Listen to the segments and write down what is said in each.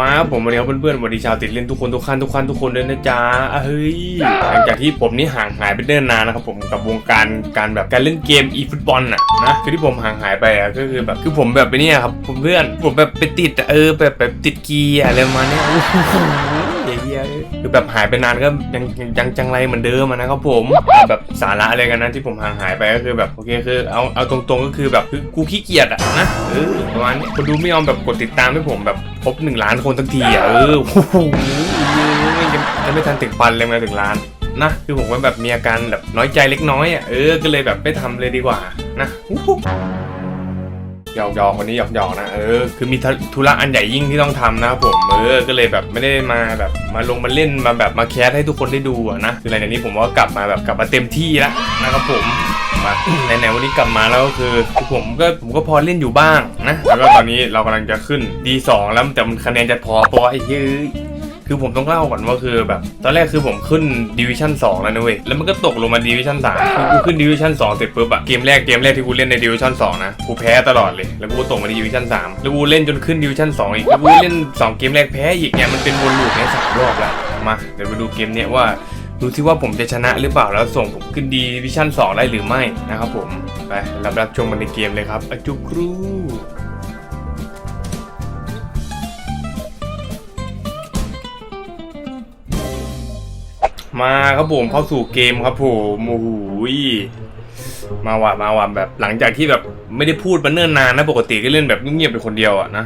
มาผมวันนี้ครับเพื่อนๆสวัสดีชาวติดเล่นทุกคนทุกขั้นทุกขั้นทุกคนเลยนะจ๊ะอะเฮ้ยหลังจากที่ผมนี่ห่างหายไปเนิ่นนานนะครับผมกับวงการการแบบการเล่นเกมอีฟุตบอลน่ะนะคือที่ผมห่างหายไปอะก็คือแบบคือผมแบบไปเนี่ยครับผมเพื่อนผมแบบไปติดเออแบบแบบติดกีร์อะไรมาเนี่ยโอ้โห คือแบบหายไปนานก็ยังยังยงจังไรเหมือนเดิมนะครับผมแบบสาระอะไรกันนะที่ผมห่างหายไปก็คือแบบโอเคคือเอาเอาตรงๆก็คือแบบคือกูขี้เกียจอะนะเออประมาณนี้คนดูไม่ยอมแบบกดติดตามให้ผมแบบครบหนึ่งล้านคนทั้งทีอะเออโอ้โหยังไม่ทันถึงพันเลยมาถึงล้านนะคือผมก็แบบมีอาการแบบน้อยใจเล็กน้อยอะเออก็เลยแบบไม่ทำเลยดีกว่านะ หยอกหยอกวันนี้หยอกหยอกนะเออคือมีธุระอันใหญ่ยิ่งที่ต้องทำนะครับผมเออก็เลยแบบไม่ได้มาแบบมาลงมาเล่นมาแบบมาแคสให้ทุกคนได้ดูอะนะคืออะไรในนี้ผมว่ากลับมาแบบกลับมาเต็มที่แล้วนะครับผมมาไหนๆวันนี้กลับมาแล้วก็คือผมก็ผมก็พอเล่นอยู่บ้างนะแล้วก็ตอนนี้เรากำลังจะขึ้น D2 แล้วแต่มันคะแนนจะพอปะวะไอ้เฮ้ย คือผมต้องเล่าก่อนว่าคือแบบตอนแรกคือผมขึ้น Division 2แล้วนะเว้ยแล้วมันก็ตกลงมา Division 3คือกูขึ้น Division 2เสร็จปุ๊บอะเกมแรกเกมแรกที่กูเล่นใน Division 2นะกูแพ้ตลอดเลยแล้วกูก็ตกมา Division 3แล้วกูเล่นจนขึ้น Division 2อีกแล้วกูเล่น 2 เกมแรกแพ้อีกเนี่ยมันเป็นวนลูปเนี่ยสามรอบแล้วมาเดี๋ยวมาดูเกมเนี้ยว่าดูที่ว่าผมจะชนะหรือเปล่าแล้วส่งผมขึ้นดีวิชั่น2ได้หรือไม่นะครับผมไปรับรับชมกันในเกมเลยครับอจุกรู มาครับผมเข้าสู่เกมครับผมโอ้โหมาว่ะมาว่ะแบบหลังจากที่แบบไม่ได้พูดมาเนิ่นนานนะปกติก็เล่นแบบเงียบๆเป็นคนเดียวอะนะ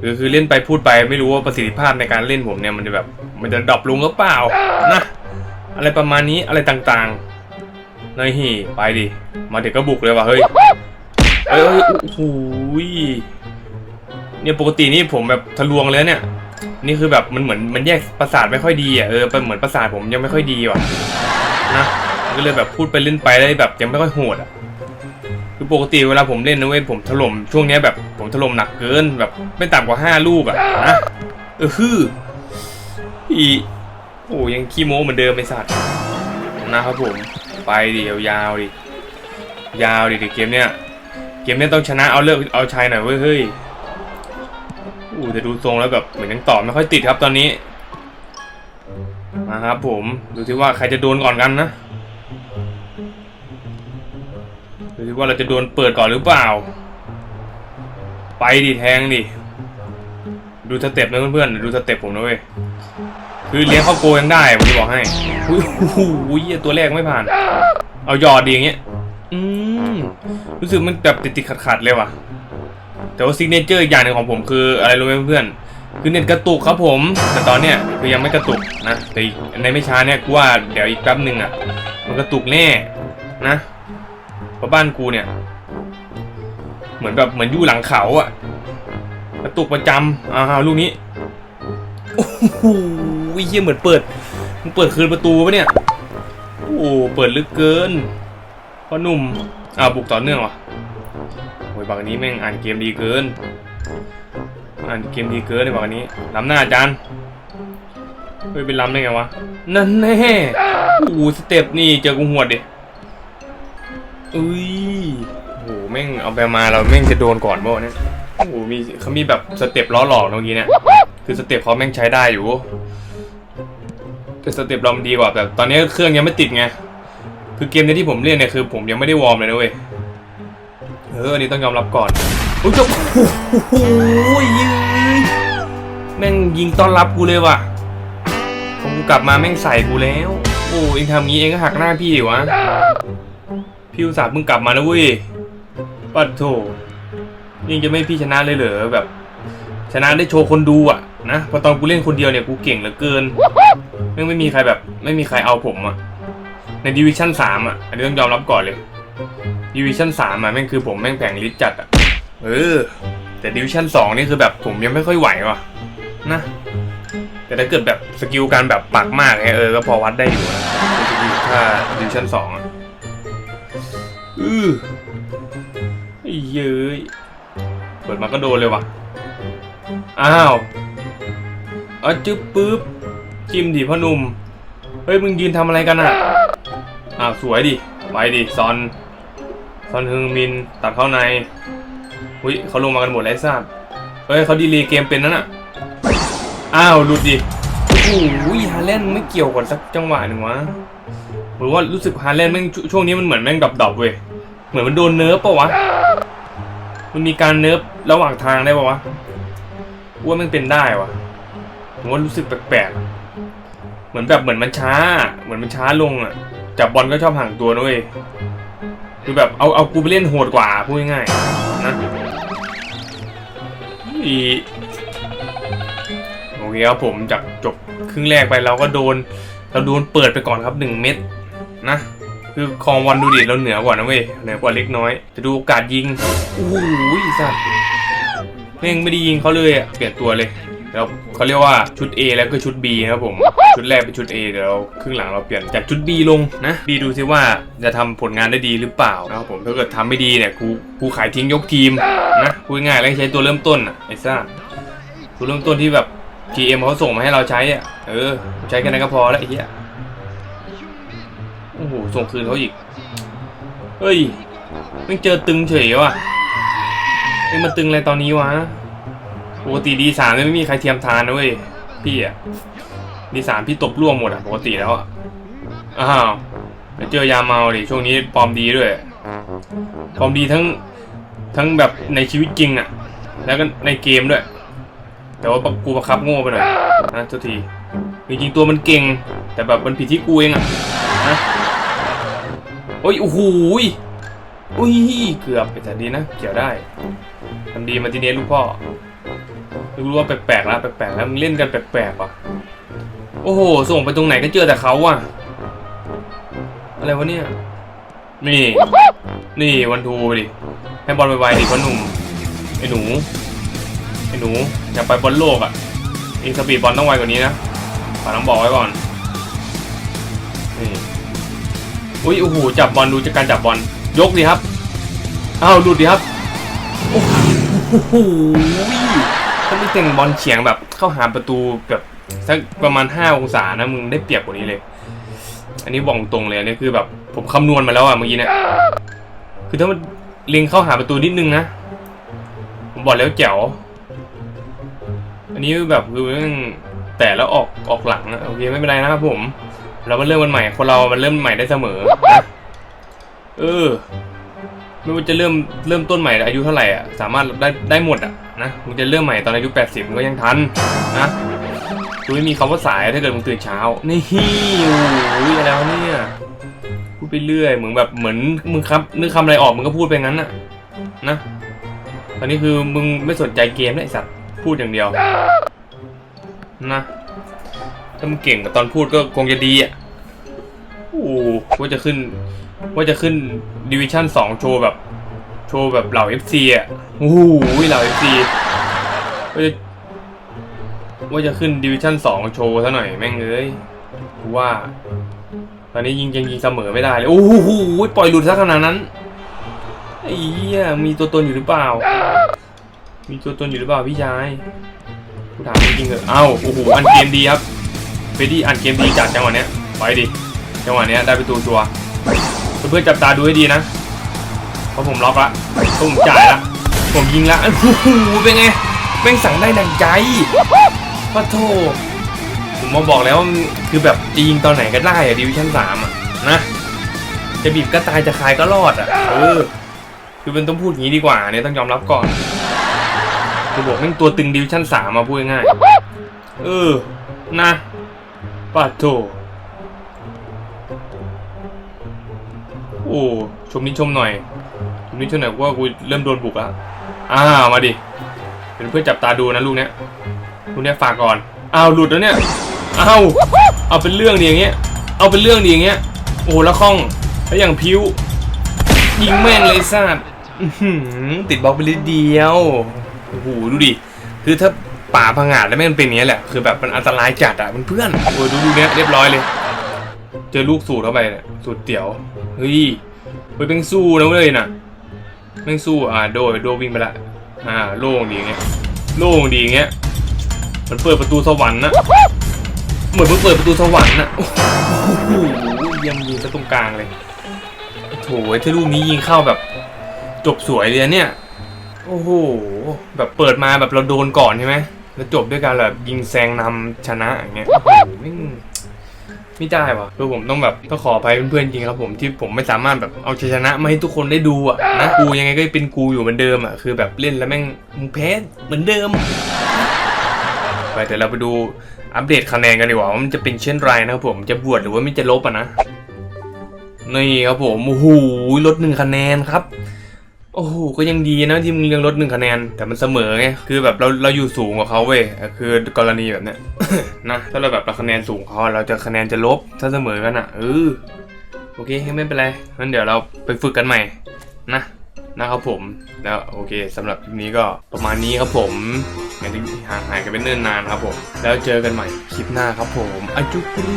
คือคือเล่นไปพูดไปไม่รู้ว่าประสิทธิภาพในการเล่นผมเนี่ยมันจะแบบ มันจะดรอปลงหรือเปล่านะอะไรประมาณนี้อะไรต่างๆนายฮีไปดิมาเด็กก็บุกเลยว่ะเฮ้ยเอ้ยโอ้โหเนี่ยปกตินี่ผมแบบทะลวงเลยเนี่ย นี่คือแบบมันเหมือนมันแยกประสาทไม่ค่อยดีอะเออเป็นเหมือนประสาทผมยังไม่ค่อยดีว่ะนะก็เลยแบบพูดไปเล่นไปได้แบบยังไม่ค่อยโหดอะคือปกติเวลาผมเล่นนะเว้ยผมถล่มช่วงเนี้ยแบบผมถล่มหนักเกินแบบไม่ต่ำกว่าห้าลูกอะนะเออฮืออีโอ้ยังขี้โม้เหมือนเดิมไอสัตว์นะครับผมไปดิยาวดิยาวดิเดิเกมเนี้ยเกมเนี้ยต้องชนะเอาเลิกเอาชัยหน่อยเว้ยเฮ้ย อู้แต่ดูทรงแล้วแบบเหมือนยังตอบไม่ค่อยติดครับตอนนี้ มาครับผม ดูที่ว่าใครจะโดนก่อนกันนะ ดูที่ว่าเราจะโดนเปิดก่อนหรือเปล่า ไปดิแทงดิ ดูสเต็ปนะเพื่อนๆ ดูสเต็ปผมนะเว้ย คือเลี้ยงเข้าโกยังได้ผมจะบอกให้อุ้ยโอ้โหเหี้ยตัวแรกไม่ผ่าน เอาหยอดดีอย่างเงี้ย อืม รู้สึกมันแบบติดติดขัดขัดๆเลยว่ะ แต่ว่าซิกเนเจอร์อีกอย่างหนึ่งของผมคืออะไรรู้ไหมเพื่อนคือเน็ตกระตุกครับผม แต่ตอนเนี้ยคือยังไม่กระตุกนะแต่ในไม่ช้าเนี่ยกูว่าเดี๋ยวอีกแป๊บหนึ่งอะมันกระตุกแน่นะเพราะบ้านกูเนี่ย เหมือนแบบเหมือนอยู่หลังเขาอะ กระตุกประจำอ่าลูกนี้โอ้โหเยี่ยเหมือนเปิดมึงเปิดคืนประตูปะเนี่ยโอ้เปิดลึกเกินพ่อหนุ่มอ่าวบุกต่อเนื่องว่ะ โอ้ยบางอันนี้แม่งอ่านเกมดีเกิน อ่านเกมดีเกินในบางอันนี้ล้ำหน้าอาจารย์เฮ้ยเป็นล้ำได้ไงวะ นั่นแน่โอ้โหสเต็ปนี่เจอกูหัวดดิอุ้ยโอ้โหแม่งเอาไปมาเราแม่งจะโดนก่อนบ่เนี่ยโอ้โหมีเขามีแบบสเต็ปล้อหลอกตรงนี้เนี่ย คือสเต็ปเขาแม่งใช้ได้อยู่ แต่สเต็ปเรามันดีกว่าแต่ตอนนี้เครื่องยังไม่ติดไง คือเกมในที่ผมเล่นเนี่ยคือผมยังไม่ได้วอร์มเลยนะเว้ย อออันนี้ต้องยอมรับก่อนอุ้ยจบโอ้โหยิงแม่งยิงต้อนรับกูเลยว่ะผมกูกลับมาแม่งใส่กูแล้ว โอ้เองทำงี้เองก็หักหน้าพี่ดิวะพี่อุตส่าห์มึงกลับมาแล้วเว้ยปัดโถยังจะไม่พี่ชนะเลยเหรอแบบ ชนะได้โชว์คนดูอะนะพอตอนกูเล่นคนเดียวเนี่ยกูเก่งเหลือเกินไม่ไม่มีใครแบบ ไม่มีใครเอาผมอะในดิวิชั่นสามอะอันนี้ต้องยอมรับก่อนเลย ดิวิชั่นสามอะแม่งคือผมแม่งแผงลิสจัดอะเออ แต่ดิวิชั่นสองนี่คือแบบผมยังไม่ค่อยไหวว่ะ นะ แต่ถ้าเกิดแบบสกิลการแบบปักมากไงเออก็พอวัดได้อยู่นะถ้าดิวิชั่นสองอะอืออเย้ยเปิดมาก็โดนเลยว่ะ อ้าวเอาจึ๊บปึ๊บจิ้มดิพ่อหนุ่ม เฮ้ย มึงยืนทำอะไรกันอะ อ้าว สวยดิ ไปดิ ซอน ซอนฮึงมินตัดเข้าในอุ้ยเขาลงมากันหมดแล้วทราบเฮ้ยเขาดีเลย์เกมเป็นนั่นอะ อ้าวหลุดดิโอ้โหฮาแลนไม่เกี่ยวกันสักจังหวะหนึ่งวะหมือว่ารู้สึกฮาแลนด์แม่งช่วงนี้มันเหมือนแม่งดรอปๆเว้ยเหมือนมันโดนเนิร์ฟปะวะ มันมีการเนิร์ฟระหว่างทางได้ปะวะว่าม่งเป็นได้วะผมว่ารู้สึกแปลกๆ เหมือนแบบเหมือนมันช้า เหมือนมันช้าลงอะ จับบอลก็ชอบห่างตัวนะเว้ย คือแบบเอาเอากูไปเล่นโหดกว่าพูดง่ายๆนะอีโอเคครับผมจากจบครึ่งแรกไปเราก็โดน เราโดนเปิดไปก่อนครับหนึ่งเม็ดนะคือคลองวันดูดิเราเหนือกว่านะเว้ยเหนือกว่าเล็กน้อย จะดูโอกาสยิงโอ้โหสัตว์แม่งไม่ได้ยิงเขาเลยอะเปลี่ยนตัวเลย แล้วเขาเรียกว่าชุด A แล้วก็ชุด B นะครับผม ชุดแรกเป็นชุด A เดี๋ยวเราครึ่งหลังเราเปลี่ยนจากชุด B ลงนะดีดูซิว่าจะทำผลงานได้ดีหรือเปล่านะครับผมถ้าเกิดทำไม่ดีเนี่ยกูกูขายทิ้งยกทีมนะพูดง่ายแล้วใช้ตัวเริ่มต้นอะไอ้ซ่าตัวเริ่มต้นที่แบบ GM เขาส่งมาให้เราใช้อะเออใช้แค่นั้นก็พอแล้วไอ้เหี้ยโอ้โหส่งคืนเขาอีกเฮ้ยไม่งเจอตึงเฉยว่ะไม่มาตึงอะไรตอนนี้วะ ปกติดีสามไม่มีใครเทียมทานนะเว้ยพี่อะดีสามพี่ตบร่วงหมดอะปกติแล้วอะอ้าวเจอยาเมาดิช่วงนี้ปลอมดีด้วยปลอมดีทั้งทั้งแบบในชีวิตจริงอะแล้วก็ในเกมด้วย แต่ว่ากูประคับโง่ไปหน่อยนะเจ้าทีจริงๆตัวมันเก่ง แต่แบบมันผิดที่กูเองอะนะโอ้ยโอ้โหอุ้ยเกือบไปแต่ดีนะเกี่ยวได้ทำดีมาทีเนี้ยลูกพ่อ รู้ว่าแปลกๆแล้วแปลกๆแล้วมึงเล่นกันแปลกๆว่ะโอ้โห ส่งไปตรงไหนก็เจอแต่เขาว่ะ อะไรวะเนี่ย นี่ นี่วันทูดิ ให้บอลไวๆดิพ่อหนุ่ม ไอ้หนู ไอ้หนู อยากไปบอลโลกอะองสปีดบอลต้องไวกว่านี้นะฝากน้องบอกไว้ก่อน นี่อุ้ยโอ้โห จับบอลดูจากการจับบอล ยกดิครับ อ้าวหลุดดิครับ โอ้ โหถ้าไม่เต็งบอลเฉียงแบบเข้าหาประตูแบบสักประมาณ 5 องศานะมึงได้เปรียบกว่านี้เลย อันนี้บอกตรงเลยอันนี้คือแบบผมคำนวณมาแล้วอะเมื่อกี้เนี่ยคือถ้ามันเล็งเข้าหาประตูนิดนึงนะ ผมบอกแล้วแจ๋วอันนี้แบบคือเรื่องแต่แล้วออกออกหลังนะโอเคไม่เป็นไรนะครับผม เรามาเริ่มวันใหม่คนเรามันเริ่มใหม่ได้เสมอนะเออ ไม่ว่าจะเริ่มเริ่มต้นใหม่อายุเท่าไหร่อะสามารถได้ได้หมดอะนะมึงจะเริ่มใหม่ตอนอายุ 80มันก็ยังทันนะกูไม่มีคำว่าสายถ้าเกิดมึงตื่นเช้า นี่โอ้ยอะไรวเนี่ยพูดไปเรื่อยเหมือนแบบเหมือนมึงครับนึกคำอะไรออกมึงก็พูดไปงั้นน่ะนะตอนนี้คือมึงไม่สนใจเกมแล้วไอสัตว์พูดอย่างเดียวนะถ้ามึงเก่งกับตอนพูดก็คงจะดีอะโอ้ว่าจะขึ้น ว่าจะขึ้นดิวิชั่นสองโชว์แบบ โชว์แบบเหล่า FC อะโอ้โหเหล่า FC ว่าจะว่าจะขึ้นดิวิชั่นสองโชว์ซะหน่อยแม่งเอ้ยว่า ตอนนี้ยิงยังยิงเสมอไม่ได้เลย โอ้โหปล่อยหลุดซะขนาดนั้นไอ้เหี้ยมีตัวตนอยู่หรือเปล่า มีตัวตนอยู่หรือเปล่าพี่ชายกูถามจริงๆเถอะเอ้าโอ้โหอันเกมดีครับเฟรดดี้อันเกมดีจัดจังหวะเนี้ยไปดิจังหวะเนี้ยได้ประตูชัวร์ เพื่อนๆจับตาดูให้ดีนะเพราะผมล็อกละผมจ่ายละผมยิงละโอ้โหเป็นไงแม่งสั่งได้ดังใจพระโทผมมาบอกแล้วว่ามันคือแบบจะยิงตอนไหนก็ได้อะดิวิชั่นสามอะนะจะบีบก็ตายจะคายก็รอดอะเออคือเป็นต้องพูดอย่างนี้ดีกว่าเนี่ยต้องยอมรับก่อนคือบอกแม่งตัวตึงดิวชั่นสามมาพูดง่ายๆเออนะปัดโถ โอ้ชมนิดชมหน่อยชมนิดชมหน่อยว่ากูเริ่มโดนบุกแล้วอ้าวมาดิเป็นเพื่อจับตาดูนะลูกเนี้ยลูกเนี้ยฝากก่อนอ้าวหลุดแล้วเนี่ยอ้าวเอาเป็นเรื่องดีอย่างเงี้ยเอาเป็นเรื่องดีอย่างเงี้ยโอ้แล้วคล่องแล้วอย่างพิ้วยิงแม่งเลยซาดติดบล็อกไปนิดเดียวโอ้โหดูดิคือถ้าป่าพังงาดแล้วแม่งเป็นอย่างนี้ยแหละคือแบบมันอันตรายจัดอะเพื่อนโอ้ดูดูเนี้ยเรียบร้อยเลย เจอลูกสูตรเข้าไปเนี่ยสูตรเตี๋ยว เฮ้ยเฮ้ยเป็นสู้นะเว้ยน่ะแม่สู้อ่าโดยโดวิ่งไปละอ่าโล่งดีอย่างเงี้ยโล่งดีอย่างเงี้ยมันเปิดประตูสวรรค์นะเหมือนมันเปิดประตูสวรรค์นะโอ้โหยี่ยมยิงซะตรงกลางเลยโถยถ้าลูกนี้ยิงเข้าแบบ จบสวยเลยเนี่ยโอ้โหแบบเปิดมาแบบเราโดนก่อนใช่ไหมแล้วจบด้วยการแบบยิงแซงนำชนะอย่างเงี้ยไม่ง ไม่ได้วะคือผมต้องแบบต้องขออภัยเพื่อนๆจริงครับผมที่ผมไม่สามารถแบบเอาชัยชนะมาให้ทุกคนได้ดูอะนะกูยังไงก็เป็นกูอยู่เหมือนเดิมอะคือแบบเล่นแล้วแม่งมึงแพ้เหมือนเดิม ไปเดี๋ยวเราไปดูอัปเดตคะแนนกันดีกว่าว่ามันจะเป็นเช่นไรนะครับผมจะบวชหรือว่ามันจะลบอะนะนี่ครับผมโอ้โหลดหนึ่งคะแนนครับ โอ้โหก็ยังดีนะที่มึงยังลดหนึ่งคะแนน แต่มันเสมอไงคือแบบเราเราอยู่สูงกว่าเขาเว้ยคือกรณีแบบเนี้ยนะถ้าเราแบบเราคะแนนสูงเขาเราจะคะแนนจะลบถ้าเสมอกันอะเออโอเคไม่เป็นไรงั้นเดี๋ยวเราไปฝึกกันใหม่นะนะครับผมแล้วโอเคสำหรับคลิปนี้ก็ประมาณนี้ครับผมงั้นที่ห่างหายกันเป็นเนิ่นนานครับผม แล้วเจอกันใหม่คลิปหน้าครับผมอาจุกรู